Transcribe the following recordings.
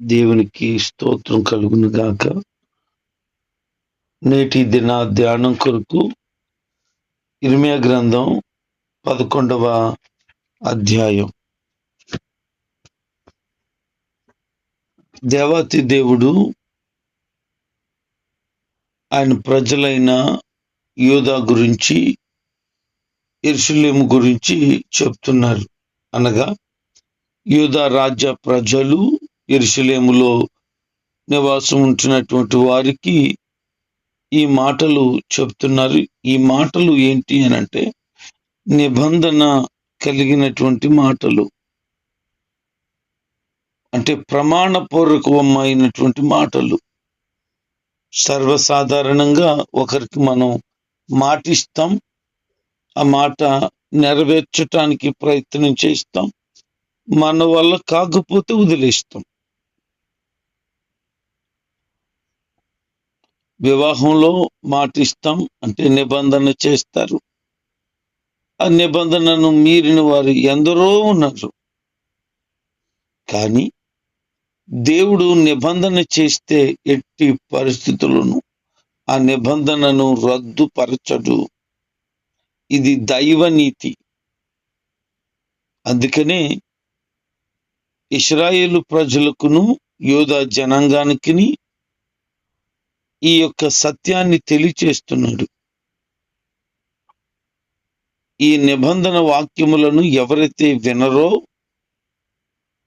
దేవునికి స్తోత్రం కలుగును గాక. నేటి దిన ధ్యానం కొరకు ఇర్మియా గ్రంథం పదకొండవ అధ్యాయం. దేవాతి దేవుడు ఆయన ప్రజలైన యోధా గురించి ఇర్షులేము గురించి చెప్తున్నారు. అనగా యూదా రాజ్య ప్రజలు ఎరుషలేములో నివాసం ఉంటున్నటువంటి వారికి ఈ మాటలు చెప్తున్నారు. ఈ మాటలు ఏంటి అని అంటే నిబంధన కలిగినటువంటి మాటలు. అంటే ప్రమాణపూర్వకమైనటువంటి మాటలు. సర్వసాధారణంగా ఒకరికి మనం మాటిస్తాం. ఆ మాట నెరవేర్చటానికి ప్రయత్నం చేస్తాం. మన వల్ల కాకపోతే వదిలేస్తాం. వివాహంలో మాటిస్తాం అంటే నిబంధన చేస్తారు. ఆ నిబంధనను మీరిన వారు ఎందరో ఉన్నారు. కానీ దేవుడు నిబంధన చేస్తే ఎట్టి పరిస్థితులను ఆ నిబంధనను రద్దుపరచడు. ఇది దైవ నీతి అందుకనే ఇస్రాయేలు ప్రజలకును యోధా జనాంగానికి ఈ యొక్క సత్యాన్ని తెలియచేస్తున్నాడు. ఈ నిబంధన వాక్యములను ఎవరైతే వినరో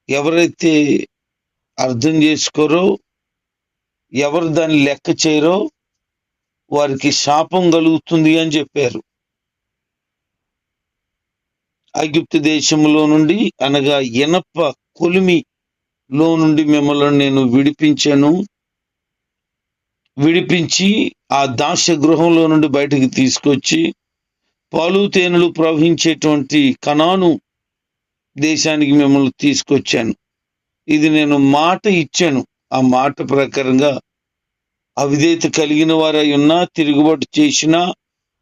ఎవరైతే అర్థం చేసుకోరో ఎవరు దాన్ని లెక్క చేయరో వారికి శాపం కలుగుతుంది అని చెప్పారు. ఐగుప్తు దేశంలో నుండి అనగా ఎనప్ప కొలిమిలో నుండి మిమ్మల్ని నేను విడిపించాను. విడిపించి ఆ దాస్య గృహంలో నుండి బయటకు తీసుకొచ్చి పాలు తేనెలు ప్రవహించేటువంటి కణాను దేశానికి మిమ్మల్ని తీసుకొచ్చాను. ఇది నేను మాట ఇచ్చాను. ఆ మాట ప్రకారంగా అవిధేత కలిగిన వారై ఉన్నా తిరుగుబాటు చేసినా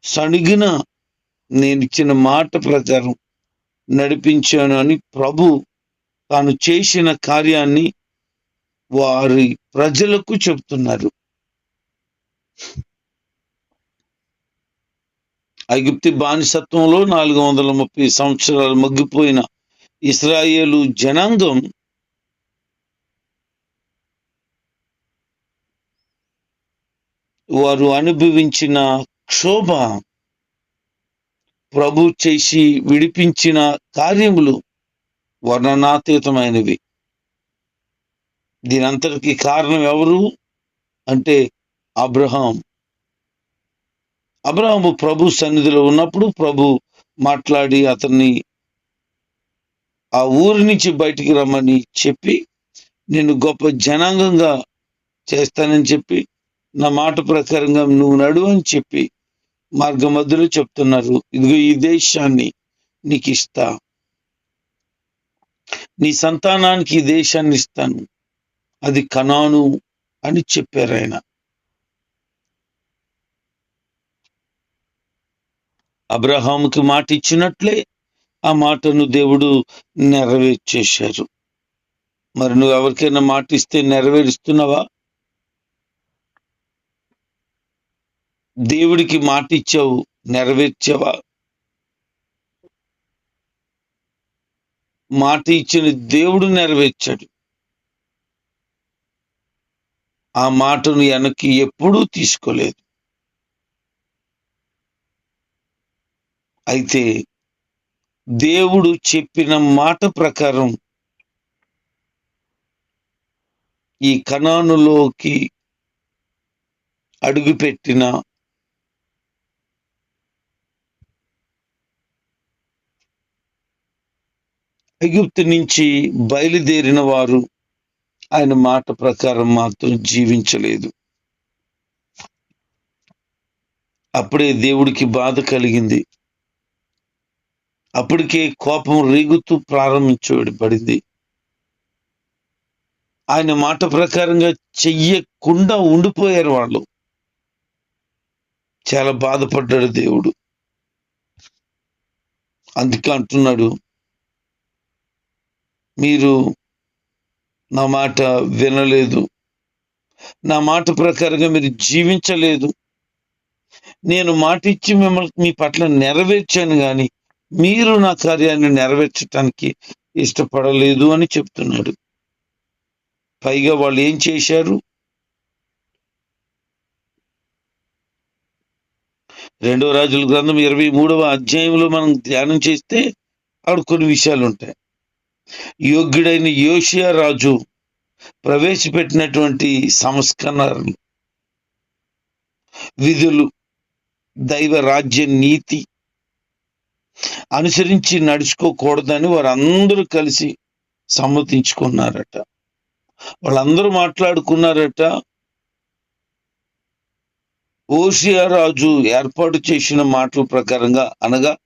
సణిగిన నేను ఇచ్చిన మాట ప్రకారం నడిపించాను అని ప్రభు తాను చేసిన కార్యాన్ని వారి ప్రజలకు చెప్తున్నారు. ఐగుప్తి బానిసత్వంలో నాలుగు వందల ముప్పై సంవత్సరాలు మగ్గిపోయిన ఇస్రాయేలు జనాంగం వారు అనుభవించిన క్షోభ ప్రభు చేసి విడిపించిన కార్యములు వర్ణనాతీతమైనవి. దీనంతటికి కారణం ఎవరు? అంటే అబ్రహాం. అబ్రహాము ప్రభు సన్నిధిలో ఉన్నప్పుడు ప్రభు మాట్లాడి అతన్ని ఆ ఊరి నుంచి బయటికి రమ్మని చెప్పి నేను గొప్ప జనాంగంగా చేస్తానని చెప్పి నా మాట ప్రకారంగా నువ్వు నడు అని చెప్పి మార్గ మధ్యలో చెప్తున్నారు. ఇదిగో ఈ దేశాన్ని నీకు ఇస్తా. నీ సంతానానికి ఈ దేశాన్ని ఇస్తాను. అది కనాను అని చెప్పారు ఆయన. అబ్రహాముకి మాట ఇచ్చినట్లే ఆ మాటను దేవుడు నెరవేర్చేశారు. మరి నువ్వు ఎవరికైనా మాట ఇస్తే నెరవేరుస్తున్నావా? దేవుడికి మాట ఇచ్చావు నెరవేర్చావా? మాట ఇచ్చిన దేవుడు నెరవేర్చాడు. ఆ మాటను వెనక్కి ఎప్పుడూ తీసుకోలేదు. అయితే దేవుడు చెప్పిన మాట ప్రకారం ఈ కణానులోకి అడుగుపెట్టిన ఐగుప్తు నుంచి బయలుదేరిన వారు ఆయన మాట ప్రకారం మాత్రం జీవించలేదు. అప్పుడే దేవుడికి బాధ కలిగింది. అప్పటికే కోపం రేగుతూ ప్రారంభించబడింది. ఆయన మాట ప్రకారంగా చెయ్యకుండా ఉండిపోయారు వాళ్ళు. చాలా బాధపడ్డాడు దేవుడు. అందుకే అంటున్నాడు మీరు నా మాట వినలేదు. నా మాట ప్రకారంగా మీరు జీవించలేదు. నేను మాట ఇచ్చి మిమ్మల్ని మీ పట్ల నెరవేర్చాను కానీ మీరు నా కార్యాన్ని నెరవేర్చటానికి ఇష్టపడలేదు అని చెప్తున్నాడు. పైగా వాళ్ళు ఏం చేశారు? రెండవ రాజుల గ్రంథం ఇరవై మూడవ అధ్యాయంలో మనం ధ్యానం చేస్తే అక్కడ కొన్ని విషయాలు ఉంటాయి. యోగ్యుడైన యోషియా రాజు ప్రవేశపెట్టినటువంటి సంస్కరణలు విధులు దైవ రాజ్య నీతి అనుసరించి నడుచుకోకూడదని వారందరూ కలిసి సమ్మతించుకున్నారట. వాళ్ళందరూ మాట్లాడుకున్నారట. ఓషియా రాజు ఏర్పాటు చేసిన మాటల ప్రకారంగా అనగా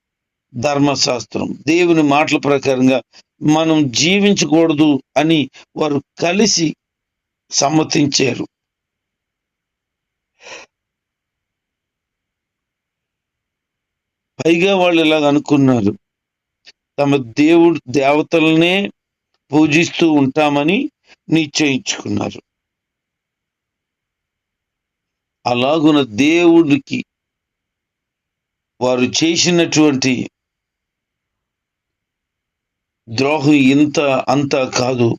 ధర్మశాస్త్రం. దేవుని మాటల ప్రకారంగా మనం జీవించకూడదు అని వారు కలిసి సమ్మతించారు. పైగా వాళ్ళు ఇలాగ అనుకున్నారు. తమ దేవుడు దేవతలనే పూజిస్తూ ఉంటామని నిశ్చయించుకున్నారు. అలాగున దేవుడికి వారు చేసినటువంటి ద్రోహం ఇంత అంత కాదు.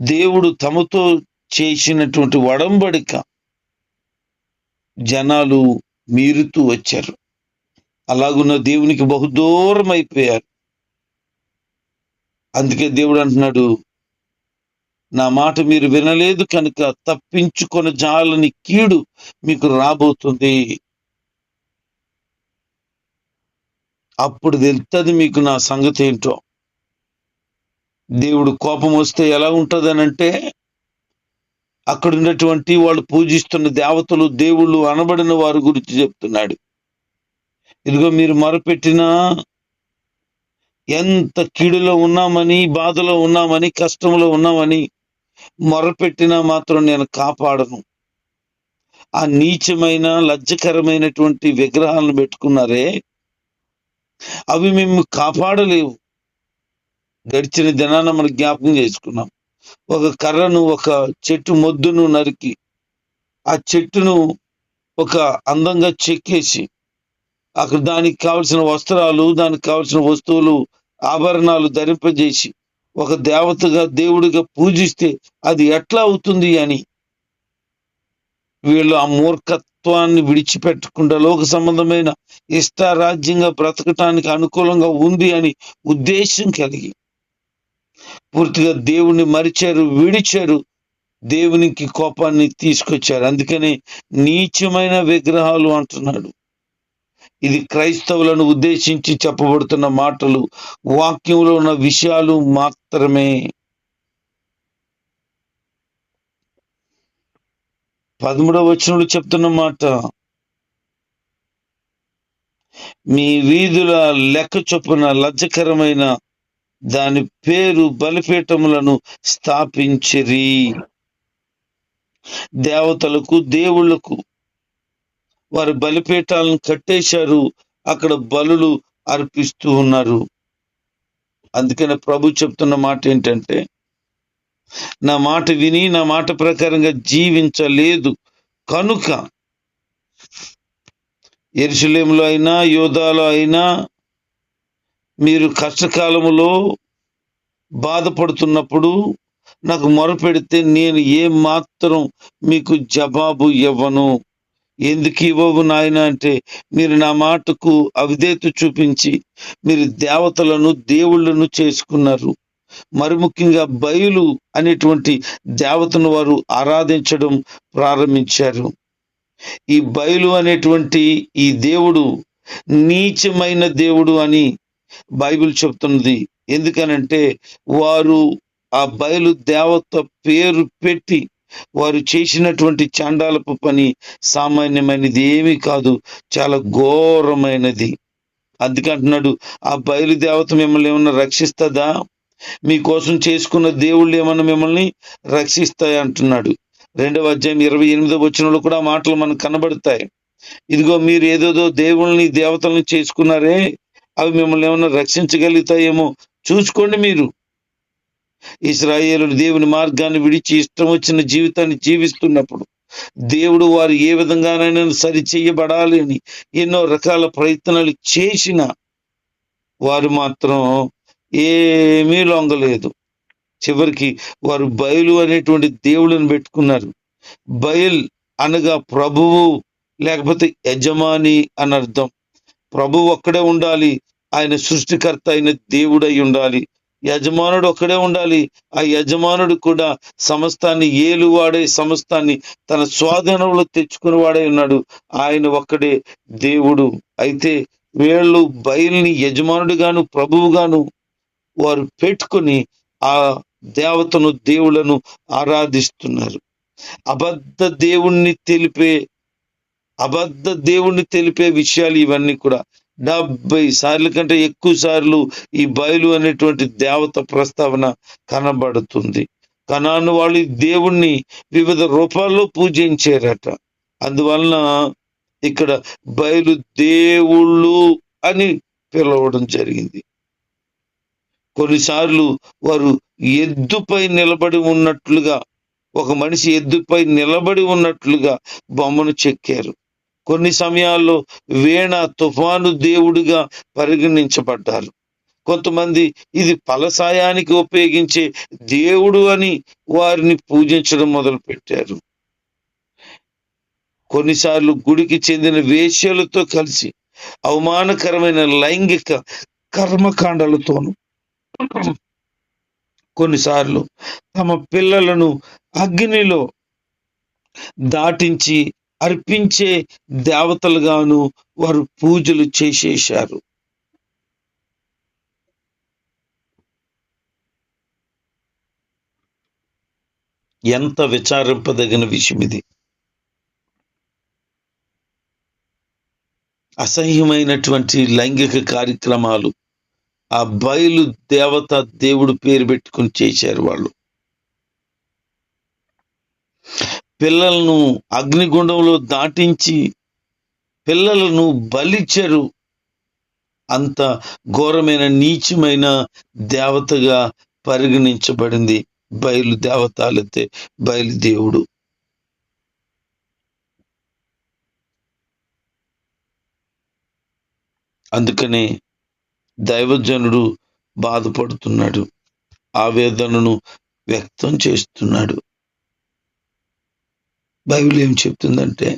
దేవుడు తమతో చేసినటువంటి వడంబడిక జనాలు మీరుతూ వచ్చారు. అలాగున్న దేవునికి బహుదూరం అయిపోయారు. అందుకే దేవుడు అంటున్నాడు నా మాట మీరు వినలేదు కనుక తప్పించుకొని జాలని కీడు మీకు రాబోతుంది. అప్పుడు తెలుస్తుంది మీకు నా సంగతి ఏంటో. దేవుడు కోపం వస్తే ఎలా ఉంటుందనంటే అక్కడ ఉన్నటువంటి వాళ్ళు పూజిస్తున్న దేవతలు దేవుళ్ళు అనబడిన వారి గురించి చెప్తున్నాడు. ఇదిగో మీరు మొరపెట్టినా ఎంత కీడులో ఉన్నామని బాధలో ఉన్నామని కష్టంలో ఉన్నామని మొరపెట్టినా మాత్రం నేను కాపాడను. ఆ నీచమైన లజ్జకరమైనటువంటి విగ్రహాలను పెట్టుకున్నారే అవి మేము కాపాడలేవు. గడిచిన దినాన మనం జ్ఞాపకం చేసుకున్నాం. ఒక కర్రను ఒక చెట్టు మొద్దును నరికి ఆ చెట్టును ఒక అందంగా చెక్కేసి అక్కడ దానికి కావలసిన వస్త్రాలు దానికి కావలసిన వస్తువులు ఆభరణాలు ధరింపజేసి ఒక దేవతగా దేవుడిగా పూజిస్తే అది ఎట్లా అవుతుంది అని వీళ్ళు ఆ మూర్ఖత్వాన్ని విడిచిపెట్టకుండా లోక సంబంధమైన ఇష్టారాజ్యంగా బ్రతకటానికి అనుకూలంగా ఉంది అని ఉద్దేశం కలిగి పూర్తిగా దేవుణ్ణి మరిచారు విడిచారు దేవునికి కోపాన్ని తీసుకొచ్చారు. అందుకనే నీచమైన విగ్రహాలు అంటున్నాడు. ఇది క్రైస్తవులను ఉద్దేశించి చెప్పబడుతున్న మాటలు వాక్యంలో ఉన్న విషయాలు మాత్రమే. పదమూడవ వచనంలో చెప్తున్న మాట మీ వీధుల లెక్క చొప్పున లజ్జకరమైన దాని పేరు బలిపీఠములను స్థాపించిరి. దేవతలకు దేవుళ్ళకు వారు బలిపీఠాలను కట్టేశారు. అక్కడ బలులు అర్పిస్తూ ఉన్నారు. అందుకనే ప్రభు చెప్తున్న మాట ఏంటంటే నా మాట విని నా మాట ప్రకారంగా జీవించలేదు. కనుక ఎరుసలేములో అయినా యోధాలో అయినా మీరు కష్టకాలములో బాధపడుతున్నప్పుడు నాకు మొరపెడితే నేను ఏ మాత్రం మీకు జవాబు ఇవ్వను. ఎందుకు ఇవ్వవు నాయన అంటే మీరు నా మాటకు అవిధేత చూపించి మీరు దేవతలను దేవుళ్ళను చేసుకున్నారు. మరి ముఖ్యంగా బయలు అనేటువంటి దేవతను వారు ఆరాధించడం ప్రారంభించారు. ఈ బయలు అనేటువంటి ఈ దేవుడు నీచమైన దేవుడు అని బైబిల్ చెప్తున్నది. ఎందుకనంటే వారు ఆ బయలు దేవత పేరు పెట్టి వారు చేసినటువంటి చాండాలపు పని సామాన్యమైనది ఏమీ కాదు చాలా ఘోరమైనది. అందుకే అంటున్నాడు ఆ బయలుదేవత మిమ్మల్ని ఏమన్నా రక్షిస్తుందా? మీకోసం చేసుకున్న దేవుళ్ళు ఏమన్నా మిమ్మల్ని రక్షిస్తాయి? అంటున్నాడు. రెండవ అధ్యాయం ఇరవై ఎనిమిదో వచ్చినప్పుడు కూడా మాటలు మనకు కనబడతాయి. ఇదిగో మీరు ఏదేదో దేవుళ్ళని దేవతల్ని చేసుకున్నారే అవి మిమ్మల్ని ఏమన్నా రక్షించగలుగుతాయేమో? చూసుకోండి మీరు. ఇస్రాయేలు దేవుని మార్గాన్ని విడిచి ఇష్టం వచ్చిన జీవితాన్ని జీవిస్తున్నప్పుడు దేవుడు వారు ఏ విధంగానైనా సరి చేయబడాలి అని ఎన్నో రకాల ప్రయత్నాలు చేసిన వారు మాత్రం ఏమీ లొంగలేదు. చివరికి వారు బయలు అనేటువంటి దేవుళ్ళని పెట్టుకున్నారు. బయల్ అనగా ప్రభువు లేకపోతే యజమాని అని అర్థం ప్రభువు ఒక్కడే ఉండాలి. ఆయన సృష్టికర్త అయిన దేవుడై ఉండాలి. యజమానుడు ఒక్కడే ఉండాలి. ఆ యజమానుడు కూడా సమస్తాన్ని ఏలువాడే సమస్తాన్ని తన స్వాధీనంలో తెచ్చుకుని వాడే ఉన్నాడు. ఆయన ఒక్కడే దేవుడు. అయితే వీళ్ళు బయల్ని యజమానుడిగాను ప్రభువుగాను వారు పెట్టుకుని ఆ దేవతను దేవులను ఆరాధిస్తున్నారు. అబద్ధ దేవుణ్ణి తెలిపే అబద్ధ దేవుణ్ణి తెలిపే విషయాలు ఇవన్నీ కూడా డెబ్బై సార్లు కంటే ఎక్కువ సార్లు ఈ బయలు అనేటువంటి దేవత ప్రస్తావన కనబడుతుంది. కనాను వాళ్ళు దేవుణ్ణి వివిధ రూపాల్లో పూజించారట. అందువలన ఇక్కడ బయలు దేవుళ్ళు అని పిలవడం జరిగింది. కొన్నిసార్లు వారు ఎద్దుపై నిలబడి ఉన్నట్లుగా ఒక మనిషి ఎద్దుపై నిలబడి ఉన్నట్లుగా బొమ్మను చెక్కారు. కొన్ని సమయాల్లో వీణ తుఫాను దేవుడిగా పరిగణించబడ్డారు. కొంతమంది ఇది ఫలసాయానికి ఉపయోగించే దేవుడు అని వారిని పూజించడం మొదలు పెట్టారు కొన్నిసార్లు గుడికి చెందిన వేష్యలతో కలిసి అవమానకరమైన లైంగిక కర్మకాండాలతోనూ కొన్నిసార్లు తమ పిల్లలను అగ్నిలో దాటించి అర్పించే దేవతలుగాను వారు పూజలు చేసేశారు. ఎంత విచారింపదగిన విషయం ఇది. అసహ్యమైనటువంటి లైంగిక కార్యక్రమాలు ఆ బయలు దేవత దేవుడు పేరు పెట్టుకుని చేశారు వాళ్ళు. పిల్లలను అగ్నిగుండంలో దాటించి పిల్లలను బలిచ్చరు అంత ఘోరమైన నీచమైన దేవతగా పరిగణించబడింది బయలు దేవతలైతే బయలు దేవుడు అందుకనే దైవజనుడు బాధపడుతున్నాడు ఆవేదనను వ్యక్తం చేస్తున్నాడు. బైబిల్ ఏం చెప్తుందంటే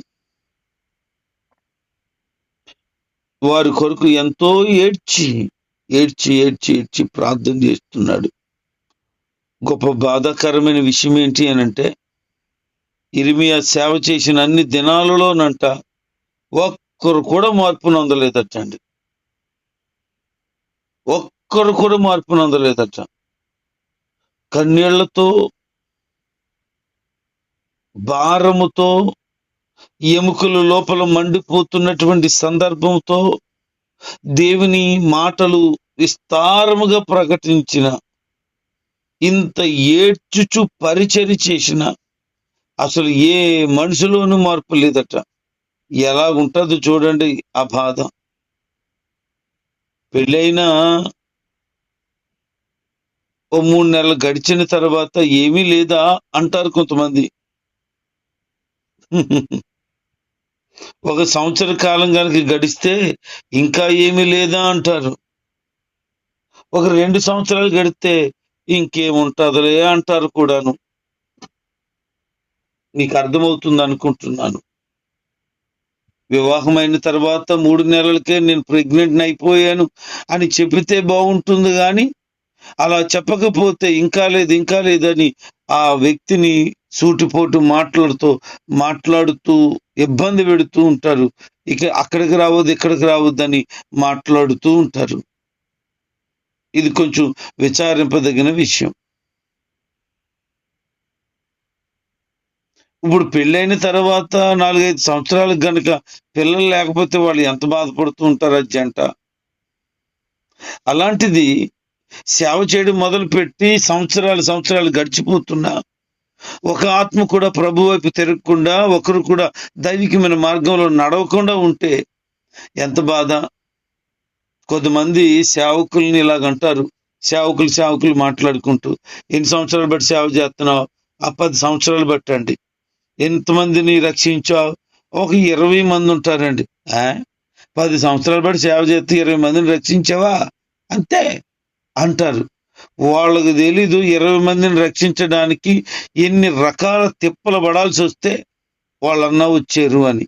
వారి కొరకు ఎంతో ఏడ్చి ఏడ్చి ఏడ్చి ఏడ్చి ప్రార్థన చేస్తున్నాడు. గొప్ప బాధాకరమైన విషయం ఏంటి అని అంటే ఇరిమియా సేవ చేసిన అన్ని దినాలలోనంట ఒక్కరు కూడా మార్పును నొందలేదటండి. ఒక్కరు కూడా మార్పును అందలేదట కన్నీళ్ళతో భారముతో ఎముకలు లోపల మండిపోతున్నటువంటి సందర్భంతో దేవుని మాటలు విస్తారముగా ప్రకటించిన ఇంత ఏడ్చుచు పరిచరి చేసిన అసలు ఏ మనిషిలోనూ మార్పు లేదట. ఎలా చూడండి ఆ బాధ. పెళ్ళైనా ఓ మూడు నెలలు గడిచిన తర్వాత ఏమీ లేదా అంటారు కొంతమంది. ఒక సంవత్సర కాలం కనుక గడిస్తే ఇంకా ఏమీ లేదా అంటారు. ఒక రెండు సంవత్సరాలు గడిస్తే ఇంకేముంటుందిలే అంటారు కూడాను. నీకు అర్థమవుతుంది అనుకుంటున్నాను. వివాహమైన తర్వాత మూడు నెలలకే నేను ప్రెగ్నెంట్ అయిపోయాను అని చెప్పితే బాగుంటుంది కానీ అలా చెప్పకపోతే ఇంకా లేదు ఇంకా లేదని ఆ వ్యక్తిని సూటిపోటు మాటలతో మాట్లాడుతూ ఇబ్బంది పెడుతూ ఉంటారు. ఇక అక్కడికి రావద్దు ఇక్కడికి రావద్దని మాట్లాడుతూ ఉంటారు. ఇది కొంచెం విచారింపదగిన విషయం. ఇప్పుడు పెళ్ళైన తర్వాత నాలుగైదు సంవత్సరాలకు గనుక పిల్లలు లేకపోతే వాళ్ళు ఎంత బాధపడుతూ ఉంటారు ఆ జంట? అలాంటిది సేవ చేయడం మొదలుపెట్టి సంవత్సరాలు సంవత్సరాలు గడిచిపోతున్నా ఒక ఆత్మ కూడా ప్రభు వైపు తిరగకుండా ఒకరు కూడా దైవికమైన మార్గంలో నడవకుండా ఉంటే ఎంత బాధ? కొంతమంది సేవకుల్ని ఇలాగంటారు సేవకులు సేవకులు మాట్లాడుకుంటూ ఎన్ని సంవత్సరాలు బట్టి సేవ చేస్తున్నావు? ఆ పది సంవత్సరాలు బట్టండి ఎంతమందిని రక్షించావు? ఒక ఇరవై మంది ఉంటారండి. ఆ? పది సంవత్సరాలు బట్టి సేవ చేస్తే ఇరవై మందిని రక్షించావా? అంతే. అంటారు. వాళ్ళకు తెలీదు. ఇరవై మందిని రక్షించడానికి ఎన్ని రకాల తిప్పలు పడాల్సి వస్తే వాళ్ళన్నా వచ్చారు అని.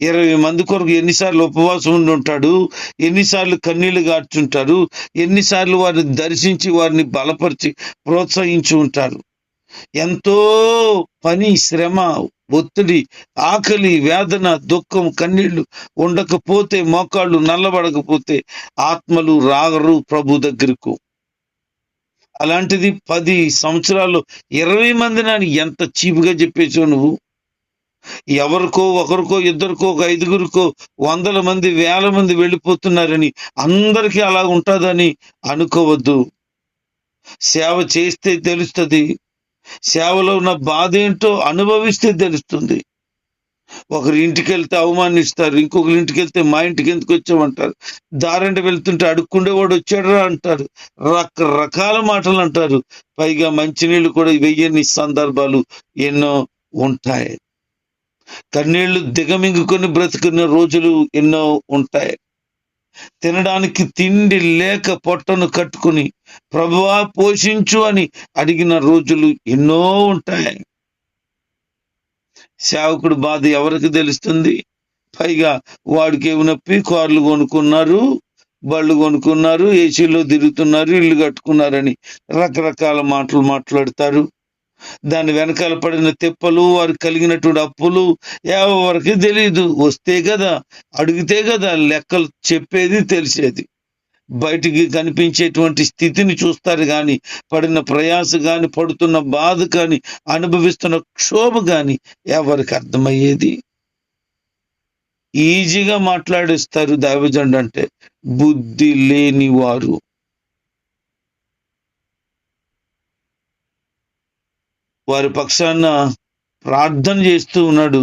ఇరవై మంది కొరకు ఎన్నిసార్లు ఉపవాసం ఉండి ఉంటాడు ఎన్నిసార్లు కన్నీళ్ళు గాడ్చుంటారు ఎన్నిసార్లు వారిని దర్శించి వారిని బలపరిచి ప్రోత్సహించి ఉంటారు. ఎంతో పని శ్రమ ఒత్తిడి ఆకలి వేదన దుఃఖం కన్నీళ్ళు ఉండకపోతే మోకాళ్ళు నల్లబడకపోతే ఆత్మలు రాగరు ప్రభు దగ్గరకు. అలాంటిది పది సంవత్సరాలు ఇరవై మంది నాని ఎంత చీపుగా చెప్పేసావు నువ్వు? ఎవరికో ఒకరికో ఇద్దరికో ఒక ఐదుగురికో వందల మంది వేల మంది వెళ్ళిపోతున్నారని అందరికీ అలా ఉంటుందని అనుకోవద్దు. సేవ చేస్తే తెలుస్తుంది. సేవలో ఉన్న బాధ ఏంటో అనుభవిస్తే తెలుస్తుంది. ఒకరి ఇంటికి వెళ్తే అవమానిస్తారు ఇంకొకరి ఇంటికి వెళ్తే మా ఇంటికి ఎందుకు వచ్చామంటారు? దారంట వెళ్తుంటే అడుక్కుండేవాడు వచ్చాడరా అంటారు. రకరకాల మాటలు అంటారు. పైగా మంచినీళ్ళు కూడా వెయ్యని సందర్భాలు ఎన్నో ఉంటాయి. కన్నీళ్ళు దిగమింగుకొని బ్రతుకున్న రోజులు ఎన్నో ఉంటాయి. తినడానికి తిండి లేక పొట్టను కట్టుకుని ప్రభువా పోషించు అని అడిగిన రోజులు ఎన్నో ఉంటాయి. సేవకుడు బాధ ఎవరికి తెలుస్తుంది? పైగా వాడికి ఏమి నొప్పి కార్లు కొనుక్కున్నారు బళ్ళు కొనుక్కున్నారు ఏసీలో తిరుగుతున్నారు ఇల్లు కట్టుకున్నారని రకరకాల మాటలు మాట్లాడతారు. దాని వెనకాల పడిన తెప్పలు వారికి కలిగినటువంటి అప్పులు ఎవరికి తెలియదు వస్తే కదా అడిగితే కదా లెక్కలు చెప్పేది తెలిసేది. బయటికి కనిపించేటువంటి స్థితిని చూస్తారు కానీ పడిన ప్రయాస కానీ పడుతున్న బాధ కానీ అనుభవిస్తున్న క్షోభ కానీ ఎవరికి అర్థమయ్యేది? ఈజీగా మాట్లాడేస్తారు దైవజండ అంటే బుద్ధి లేని వారు వారి పక్షాన ప్రార్థన చేస్తూ ఉన్నాడు.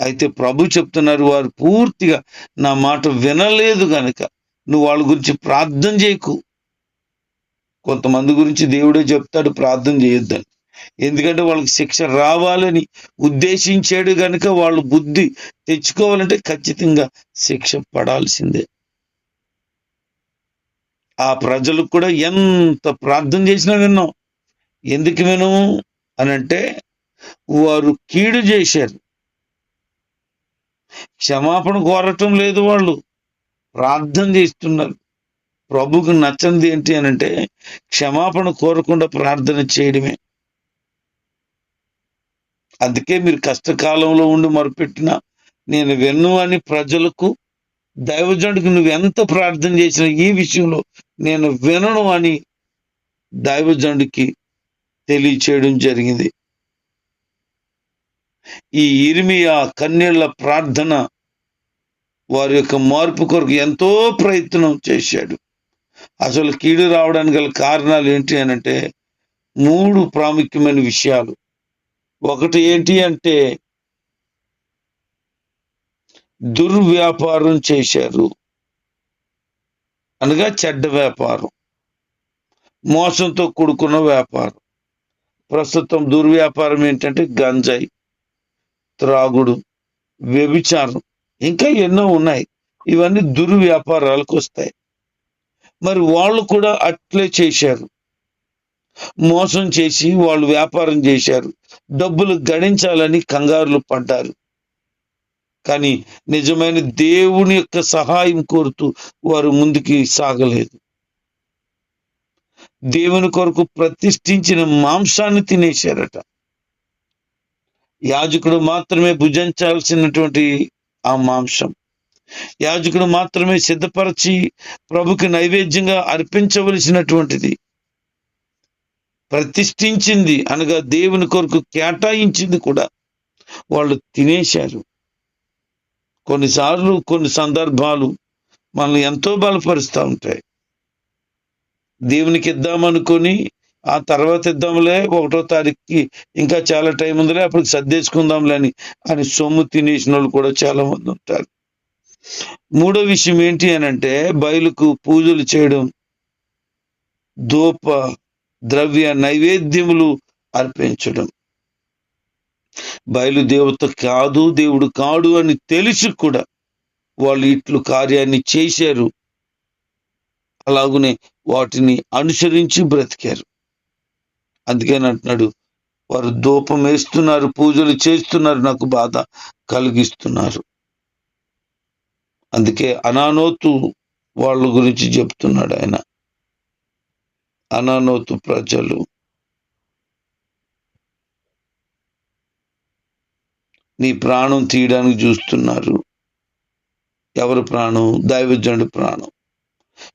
అయితే ప్రభు చెప్తున్నారు వారు పూర్తిగా నా మాట వినలేదు గనక. నువ్వు వాళ్ళ గురించి ప్రార్థన చేయకు. కొంతమంది గురించి దేవుడే చెప్తాడు ప్రార్థన చేయొద్దని. ఎందుకంటే వాళ్ళకి శిక్ష రావాలని ఉద్దేశించాడు కనుక వాళ్ళు బుద్ధి తెచ్చుకోవాలంటే ఖచ్చితంగా శిక్ష పడాల్సిందే. ఆ ప్రజలకు కూడా ఎంత ప్రార్థన చేసినా విన్నాం. ఎందుకు వినము అని అంటే వారు కీడు చేశారు. క్షమాపణ కోరటం లేదు వాళ్ళు. ప్రార్థన చేస్తున్నారు. ప్రభుకు నచ్చనిది ఏంటి అని అంటే క్షమాపణ కోరకుండా ప్రార్థన చేయడమే. అందుకే మీరు కష్టకాలంలో ఉండి మొరపెట్టినా నేను వెన్ను అని ప్రజలకు దైవజనుడికి నువ్వు ఎంత ప్రార్థన చేసినా ఈ విషయంలో నేను వినను అని దైవజనుడికి తెలియచేయడం జరిగింది. ఈ ఇరిమియా కన్నీళ్ళ ప్రార్థన వారి యొక్క మార్పు కొరకు ఎంతో ప్రయత్నం చేశాడు. అసలు కీడు రావడానికి గల కారణాలు ఏంటి అని అంటే మూడు ప్రాముఖ్యమైన విషయాలు. ఒకటి ఏంటి అంటే దుర్వ్యాపారం చేశారు. అనగా చెడ్డ వ్యాపారం. మోసంతో కూడుకున్న వ్యాపారం. ప్రస్తుతం దుర్వ్యాపారం ఏంటంటే గంజాయి త్రాగుడు వ్యభిచారం. ఇంకా ఎన్నో ఉన్నాయి. ఇవన్నీ దుర్వ్యాపారాలకు వస్తాయి. మరి వాళ్ళు కూడా అట్లే చేశారు. మోసం చేసి వాళ్ళు వ్యాపారం చేశారు. డబ్బులు గణించాలని కంగారులు పడ్డారు. కానీ నిజమైన దేవుని యొక్క సహాయం కోరుతూ వారు ముందుకి సాగలేదు. దేవుని కొరకు ప్రతిష్ఠించిన మాంసాన్ని తినేశారట. యాజకుడు మాత్రమే భుజించాల్సినటువంటి ఆ మాంసం. యాజకుడు మాత్రమే సిద్ధపరచి ప్రభుకి నైవేద్యంగా అర్పించవలసినటువంటిది. ప్రతిష్ఠించింది అనగా దేవుని కొరకు కేటాయించింది కూడా వాళ్ళు తినేశారు. కొన్నిసార్లు కొన్ని సందర్భాలు మనల్ని ఎంతో బలపరుస్తూ ఉంటాయి. దేవునికి ఇద్దామనుకొని ఆ తర్వాత ఇద్దాంలే ఒకటో తారీఖుకి ఇంకా చాలా టైం ఉందిలే అప్పుడు సర్దేసుకుందాంలే అని అని సొమ్ము తినేసిన వాళ్ళు కూడా చాలా మంది ఉంటారు. మూడో విషయం ఏంటి అని అంటే బయలుకు పూజలు చేయడం దూప ద్రవ్య నైవేద్యములు అర్పించడం. బయలు దేవత కాదు దేవుడు కాడు అని తెలిసి కూడా వాళ్ళు ఇట్లు కార్యాన్ని చేశారు. అలాగునే వాటిని అనుసరించి బ్రతికారు. అందుకని అంటున్నాడు. వారు ధూపం వేస్తున్నారు పూజలు చేస్తున్నారు నాకు బాధ కలిగిస్తున్నారు. అందుకే అనానోతు వాళ్ళ గురించి చెప్తున్నాడు ఆయన. అనానోతు ప్రజలు. నీ ప్రాణం తీయడానికి చూస్తున్నారు. ఎవరి ప్రాణం? దైవజనుడి ప్రాణం.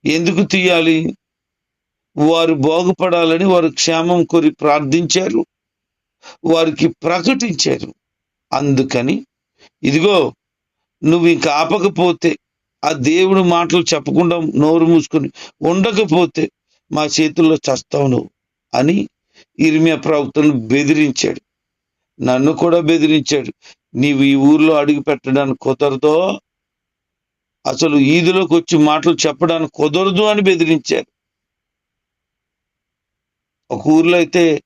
ఎందుకు తీయాలి? వారు బాగుపడాలని వారు క్షేమం కోరి ప్రార్థించారు. వారికి ప్రకటించారు. అందుకని ఇదిగో నువ్వు ఇంక ఆపకపోతే ఆ దేవుడు మాటలు చెప్పకుండా నోరు మూసుకొని ఉండకపోతే మా చేతుల్లో చస్తావు నువ్వు అని ఇర్మియా ప్రవక్తను బెదిరించాడు. నన్ను కూడా బెదిరించాడు. నీవు ఈ ఊర్లో అడుగు పెట్టడానికి కుదరదో అసలు ఈదులోకి వచ్చి మాటలు చెప్పడానికి కుదరదు అని బెదిరించారు ఒక ఊర్లో అయితే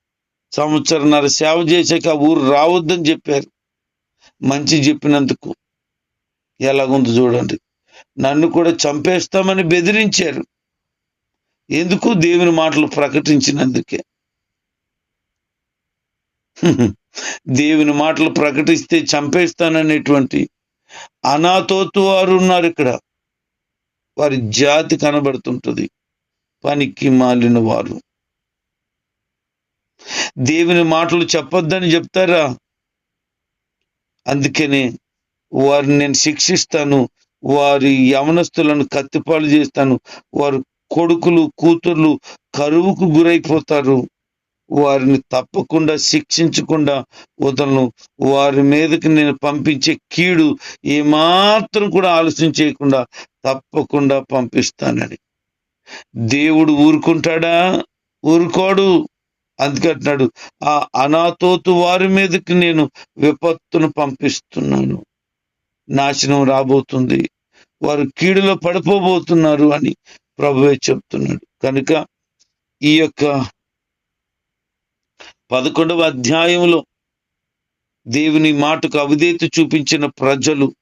సంవత్సరంన్నర సేవ చేశాక ఆ ఊరు రావద్దని చెప్పారు. మంచి చెప్పినందుకు ఎలాగుంది చూడండి. నన్ను కూడా చంపేస్తామని బెదిరించారు. ఎందుకు దేవుని మాటలు ప్రకటించినందుకే? దేవుని మాటలు ప్రకటిస్తే చంపేస్తాననేటువంటి అనాథోతు వారు ఉన్నారు ఇక్కడ. వారి జాతి కనబడుతుంటుంది. పనికి మాలిన వారు. దేవుని మాటలు చెప్పొద్దని చెప్తారా? అందుకనే వారిని నేను శిక్షిస్తాను వారి యవనస్తులను కత్తిపాలు చేస్తాను వారు కొడుకులు కూతుర్లు కరువుకు గురైపోతారు. వారిని తప్పకుండా శిక్షించకుండా వదలను. వారి మీదకి నేను పంపించే కీడు ఏమాత్రం కూడా ఆలస్యం చేయకుండా తప్పకుండా పంపిస్తానని. దేవుడు ఊరుకుంటాడా? ఊరుకోడు. అందుకంటున్నాడు ఆ అనాథోతు వారి మీదకి నేను విపత్తును పంపిస్తున్నాను. నాశనం రాబోతుంది. వారు కీడులో పడిపోబోతున్నారు అని ప్రభువే చెప్తున్నాడు. కనుక ఈ యొక్క పదకొండవ అధ్యాయంలో దేవుని మాటకు అవిధేత చూపించిన ప్రజలు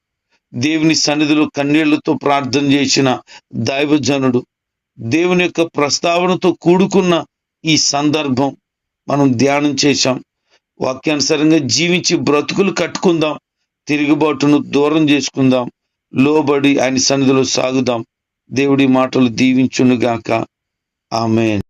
దేవుని సన్నిధిలో కన్నీళ్ళతో ప్రార్థన చేసిన దైవజనుడు దేవుని యొక్క ప్రస్తావనతో కూడుకున్న ఈ సందర్భం మనం ధ్యానం చేశాం. వాక్యానుసారంగా జీవించి బ్రతుకులు కట్టుకుందాం. తిరుగుబాటును దూరం చేసుకుందాం. లోబడి ఆయన సన్నిధిలో సాగుదాం. దేవుడి మాటలు దీవించునుగాక. ఆమెన్.